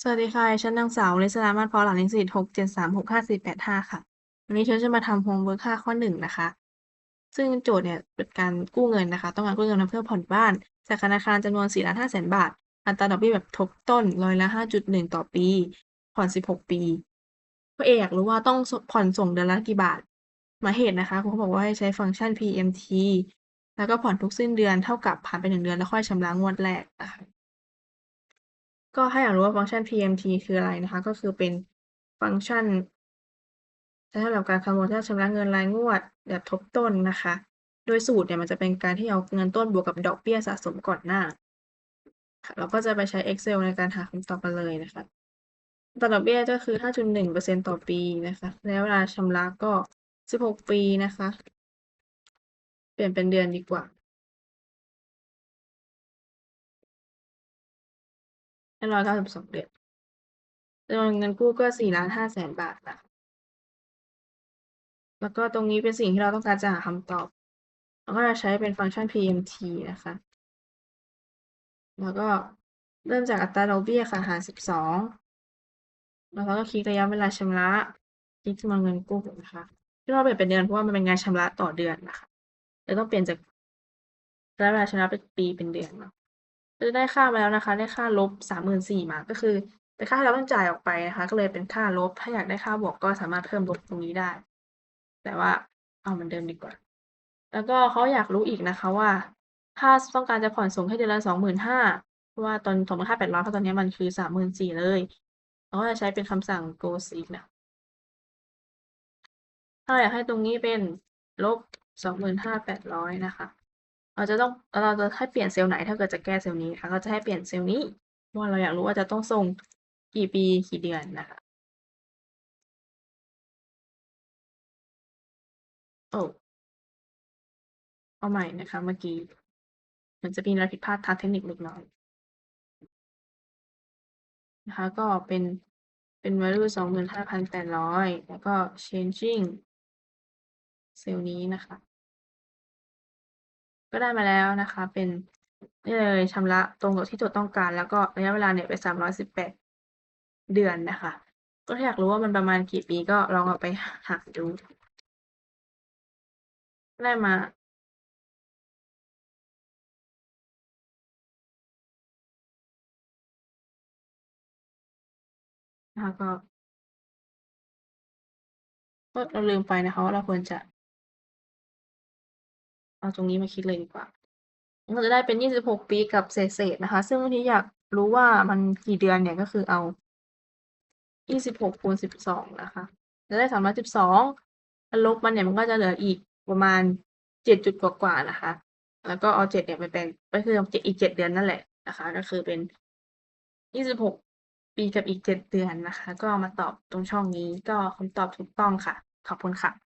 สวัสดีค่ะฉันนางสาวลิศรามาศพราะหลานลิสิตหกเจ็ดสามหกห้าสี่แปดห้าค่ะ วันนี้ฉันจะมาทำโฮมเวิร์คค่าข้อหนึ่งนะคะ ซึ่งโจทย์เนี่ยเป็นการกู้เงินนะคะ ต้องการกู้เงินมาเพื่อผ่อนบ้าน จากธนาคารจำนวนสี่ล้านห้าแสนบาท อัตราดอกเบี้ยแบบทบต้นร้อยละห้าจุดหนึ่งต่อปี ผ่อนสิบหกปีพ่อเออยากรู้ว่าต้องผ่อนส่งเดือนละกี่บาท มาเหตุนะคะครูเขาบอกว่าให้ใช้ฟังก์ชัน PMT แล้วก็ผ่อนทุกสิ้นเดือนเท่ากับผ่านไปหนึ่งเดือนแล้วค่อยชำระงวดแรกนะคะ ก็ถ้าอยากรู้ว่าฟังก์ชัน PMT คืออะไรนะคะ ก็คือเป็นฟังก์ชันใช้สำหรับการคำนวณยอดชำระเงินรายงวดแบบทบต้นนะคะ โดยสูตรเนี่ยมันจะเป็นการที่เอาเงินต้นบวกกับดอกเบี้ยสะสมก่อนหน้า เราก็จะไปใช้ Excel ในการหาคำตอบกันเลยนะคะตราดอกเบี้ยก็คือ 5.1%ต่อปีนะคะ แล้วเวลาชำระก็ 16 ปีนะคะ เปลี่ยนเป็นเดือนดีกว่า ร้อยเก้าสิบสองเดือนจำนวนเงินกู้ก็สี่ล้านห้าแสนบาทนะคะแล้วก็ตรงนี้เป็นสิ่งที่เราต้องการจะหาคำตอบ เราก็จะใช้เป็นฟังก์ชัน PMT นะคะ แล้วก็เริ่มจากอัตราดอกเบี้ยค่ะหารสิบสองแล้วเราก็คลิกระยะเวลาชำระ คลิกจำนวนเงินกู้นะคะ ที่เราเปลี่ยนเป็นเดือนเพราะว่ามันเป็นงานชำระต่อเดือนนะคะเลยต้องเปลี่ยนจากระยะเวลาชำระเป็นปีเป็นเดือนเนาะ จะได้ค่ามาแล้วนะคะ ได้ค่าลบสามหมื่นสี่มาก็คือเป็นค่าที่เราต้องจ่ายออกไปนะคะ ก็เลยเป็นค่าลบ ถ้าอยากได้ค่าบวกก็สามารถเพิ่มลบตรงนี้ได้ แต่ว่าเอาเหมือนเดิมดีกว่า แล้วก็เขาอยากรู้อีกนะคะว่า ถ้าต้องการจะผ่อนส่งให้เดือนละสองหมื่นห้าเพราะว่าตอนสองหมื่นห้าแปดร้อยเพราะตอนนี้มันคือสามหมื่นสี่เลยเราก็จะใช้เป็นคำสั่ง go seek นะถ้าอยากให้ตรงนี้เป็นลบสองหมื่นห้าแปดร้อยนะคะ เราจะต้องเราจะให้เปลี่ยนเซลล์ไหนถ้าเกิดจะแก้เซลล์นี้นะคะก็จะให้เปลี่ยนเซลล์นี้ว่าเราอยากรู้ว่าจะต้องส่งกี่ปีกี่เดือนนะคะโอ้เอาใหม่นะคะเมื่อกี้มันจะมีอะไรผิดพลาดทางเทคนิคเล็กน้อยนะคะก็เป็นเป็น value สองหมื่นห้าพันแปดร้อยแล้วก็ changing เซลล์นี้นะคะ ก็ได้มาแล้วนะคะ เป็นนี่เลยชำระตรงกับที่โจทย์ต้องการ แล้วก็ระยะเวลาเนี่ยไปสามร้อยสิบแปดเดือนนะคะ ก็ถ้าอยากรู้ว่ามันประมาณกี่ปีก็ลองเอาไปหาดู ได้มานะคะก็เราลืมไปนะคะว่าเราควรจะ เอาตรงนี้มาคิดเลยดีกว่าเราจะได้เป็นยี่สิบหกปีกับเศษๆนะคะ ซึ่งบางทีอยากรู้ว่ามันกี่เดือนเนี่ยก็คือเอายี่สิบหกคูณสิบสองนะคะ จะได้สามร้อยสิบสองลบมันเนี่ยมันก็จะเหลืออีกประมาณเจ็ดจุดกว่าๆนะคะ แล้วก็เอาเจ็ดเนี่ยไปแปลงก็คืออีกเจ็ดเดือนนั่นแหละนะคะ ก็คือเป็นยี่สิบหกปีกับอีกเจ็ดเดือนนะคะ ก็เอามาตอบตรงช่องนี้ก็คำตอบถูกต้องค่ะ ขอบคุณค่ะ